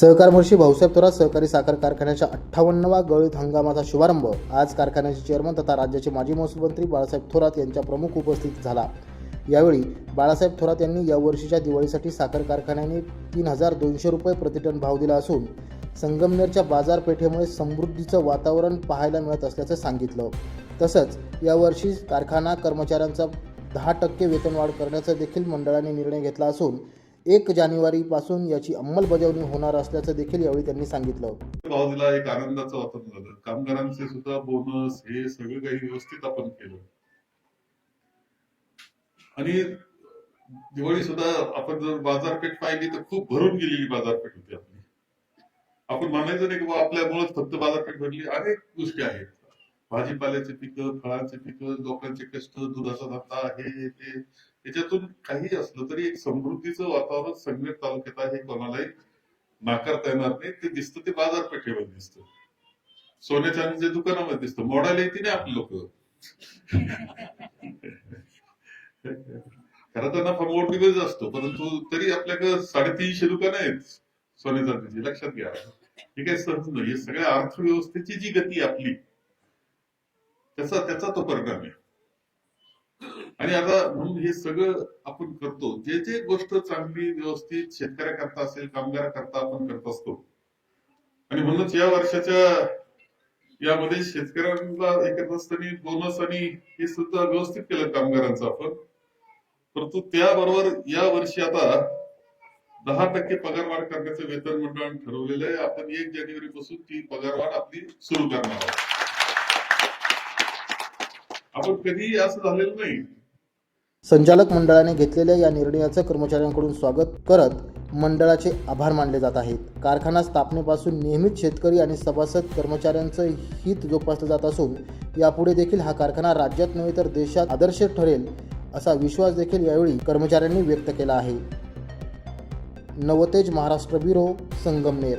सहकार महर्षी भाऊसाहेब थोरात सहकारी साखर कारखान्याच्या अठ्ठावन्नवा गळीत हंगामाचा शुभारंभ. आज कारखान्याचे चेअरमन तथा राज्याचे माजी महसूल मंत्री बाळासाहेब थोरात यांच्या प्रमुख उपस्थित झाला. यावेळी बाळासाहेब थोरात यांनी यावर्षीच्या दिवाळीसाठी साखर कारखान्याने तीन हजार दोनशे रुपये प्रतिटन भाव दिला असून संगमनेरच्या बाजारपेठेमुळे समृद्धीचं वातावरण पाहायला मिळत असल्याचं सांगितलं. तसंच यावर्षी कारखाना कर्मचाऱ्यांचा दहा टक्के वेतनवाढ करण्याचा देखील मंडळाने निर्णय घेतला असून एक जानेवारीपासून याची अंमलबजावणी होणार असल्याचं देखील यावेळी त्यांनी सांगितलं. भाव एक आनंदाचं वातावरण झालं. कामगारांचे सुद्धा बोनस हे सगळं काही व्यवस्थित आपण केलं. आणि दिवाळी सुद्धा आपण जर बाजारपेठ पाहिली तर खूप भरून गेलेली बाजारपेठ होती आपली. आपण म्हणायचं नाही की आपल्यामुळेच फक्त बाजारपेठ भरली. अनेक गोष्टी आहेत. भाजीपाल्याचे पिकं फळांचे पिकं लोकांचे कष्ट दुधाचा धंदा हे ते. त्याच्यातून काही असलं तरी एक समृद्धीचं वातावरण संगमेर तालुक्यात आहे कोणालाही नाकारता येणार नाही. ते दिसतं ते बाजारपेठेवर दिसतं. सोन्या चांदीच्या दुकानामध्ये दिसतं. मोडायला येते नाही आपले लोक. खरं तर नफा मोठीच असतो परंतु तरी आपल्याकडे साडेतीनशे दुकानं आहेत सोन्या चांदीची लक्षात घ्या. हे काही सहज नाही. हे सगळ्या अर्थव्यवस्थेची जी गती आपली त्याचा त्याचा तो परिणाम आहे. आणि आता म्हणून हे सगळं आपण करतो. जे जे गोष्ट चांगली व्यवस्थित शेतकऱ्याकरता असेल कामगाराकरता आपण करत असतो. आणि म्हणूनच या वर्षाच्या यामध्ये शेतकऱ्यांना एकत्र असताना बोनस आणि हे सुद्धा व्यवस्थित केलं कामगारांचं आपण. परंतु त्याबरोबर या वर्षी आता दहा टक्के पगारवाढ करण्याचं वेतन मंडळाने ठरवलेलं आहे. आपण एक जानेवारी पासून ती पगारवाढ आपली सुरू करणार आहोत. आपण कधी असं झालेलं नाही. संचालक मंडळाने घेतलेल्या या निर्णयाचं कर्मचाऱ्यांकडून स्वागत करत मंडळाचे आभार मानले जात आहेत. कारखाना स्थापनेपासून नेहमीच शेतकरी आणि सभासद कर्मचाऱ्यांचं हित जोपासलं जात असून यापुढे देखील हा कारखाना राज्यात नव्हे तर देशात आदर्श ठरेल असा विश्वास देखील यावेळी कर्मचाऱ्यांनी व्यक्त केला आहे. नवतेज महाराष्ट्र ब्युरो संगमनेर.